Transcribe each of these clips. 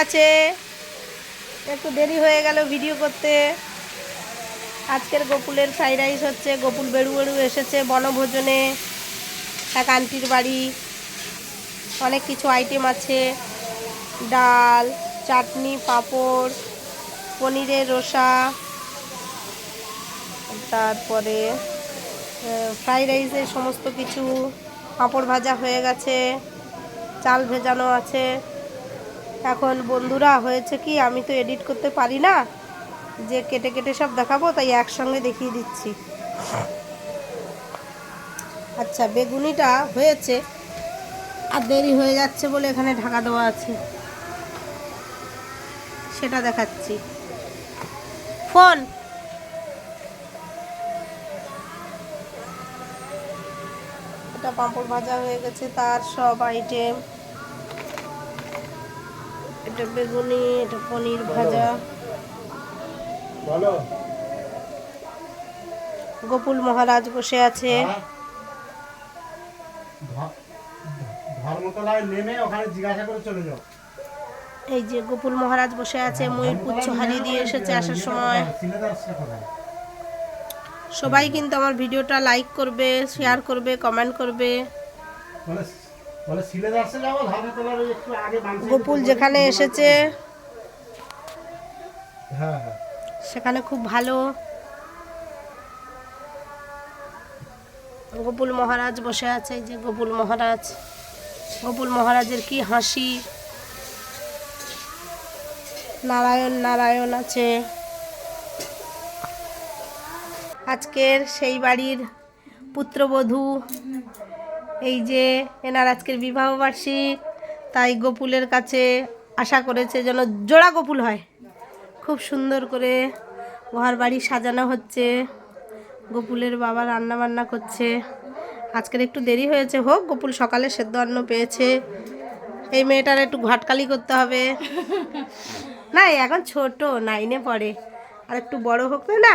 গেছে একটু দেরি হয়ে গেল ভিডিও করতে। আজকের গোকুলের ফ্রাইড রাইস হচ্ছে গোকুল বেড়ু বেড়ু এসেছে বনভোজনে। এক আন্টির বাড়ি। অনেক কিছু আইটেম আছে। ডাল, চাটনি, পাঁপড়, পনিরের রসা। তারপরে ফ্রাইড রাইসের সমস্ত কিছু পাঁপড় ভাজা হয়ে গেছে। চাল ভেজানো আছে। এখন বন্ধুরা, হয়েছে কি, আমি তো এডিট করতে পারি না, যে কেটে কেটে সব দেখাবো, তাই একসঙ্গে দেখিয়ে দিচ্ছি। আচ্ছা বেগুনিটা হয়েছে, আর দেরি হয়ে যাচ্ছে বলে এখানে ঢাকা দেওয়া আছে। সেটা দেখাচ্ছি। ফোন! এটা পাঁপড় ভাজা হয়ে গেছে, তার সব আইটেম এটা বেগুনি এটা পনির ভাজা। গোকুল মহারাজ বসে আছে। হ্যাঁ? ধর্মতলায় নেমে ওখানে জিজ্ঞাসা করে চলে যাও। এই যে গোপুল মহারাজ বসে আছে ময়ূর পুচ্ছ হারিয়ে দিয়ে এসেছে আসার সময়। সবাই কিন্তু আমার ভিডিওটা লাইক করবে শেয়ার করবে কমেন্ট করবে। গোকুল যেখানে এসেছে। হ্যাঁ হ্যাঁ। সেখানে খুব ভালো। গোপুল মহারাজ বসে আছে যে গোপুল মহারাজ। গোপুল মহারাজের কি হাসি। নারায়ণ নারায়ণ আছে। আজকের সেই বাড়ির পুত্রবধূ এই যে এনার আজকের বিবাহ বার্ষিক তাই গোপুলের কাছে আশা করেছে যেন জোড়া গোপুল হয়। খুব সুন্দর করে ঘর বাড়ি সাজানো হচ্ছে গোপুলের বাবা রান্না বান্না করছে। আজকের একটু দেরি হয়েছে হোক গোপুল সকালে সেদ্ধ অন্ন পেয়েছে। এই মেয়েটার একটু ঘাটকালি করতে হবে। না এখন ছোট নাইনে পড়ে। আর একটু বড় হোক না না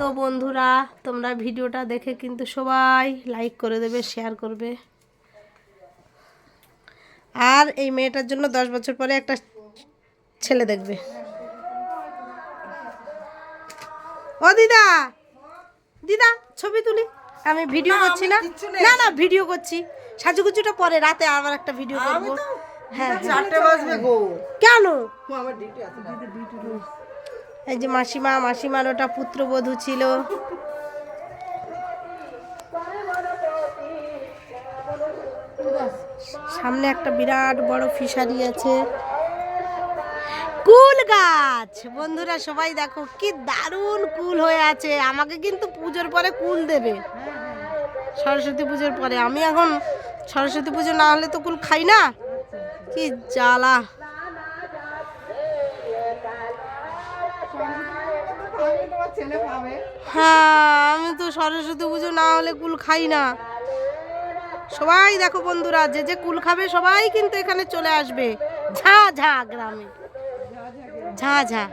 তো বন্ধুরা তোমরা ভিডিওটা দেখে কিন্তু সবাই লাইক করে দেবে শেয়ার করবে। আর এই মেয়েটার জন্য দশ বছর পরে একটা ছেলে দেখবে। ও দিদা দিদা ছবি তুলি। আমি ভিডিও করছি না। না না ভিডিও করছি। সাজুগুজুটা পরে রাতে আবার একটা ভিডিও করব। হ্যাঁ চারটে কেন? আমার ডিউটি আছে এই যে মাসিমা, মাসিমার ওটা পুত্রবধূ ছিল। সামনে একটা বিরাট বড় ফিশারি আছে। কুল গাছ! বন্ধুরা, সবাই দেখো কি দারুণ কুল হয়ে আছে। আমাকে কিন্তু পুজোর পরে কুল দেবে। সরস্বতী পুজোর পরে। আমি এখন সরস্বতী পুজো না হলে তো কুল খাই না। কি জ্বালা। ছেলে পাবে হ্যাঁ আমি তো সরস্বতী পুজো না হলে কুল খাই না। সবাই দেখো বন্ধুরা, যে যে কুল খাবে সবাই কিন্তু এখানে চলে আসবে। ঝা ঝা গ্রামে। ঝা ঝা।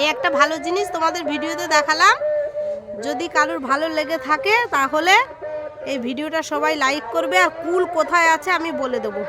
এই একটা ভালো জিনিস তোমাদের ভিডিওতে দেখালাম। যদি কারোর ভালো লেগে থাকে তাহলে এই ভিডিওটা সবাই লাইক করবে আর কুল কোথায় আছে আমি বলে দেবো।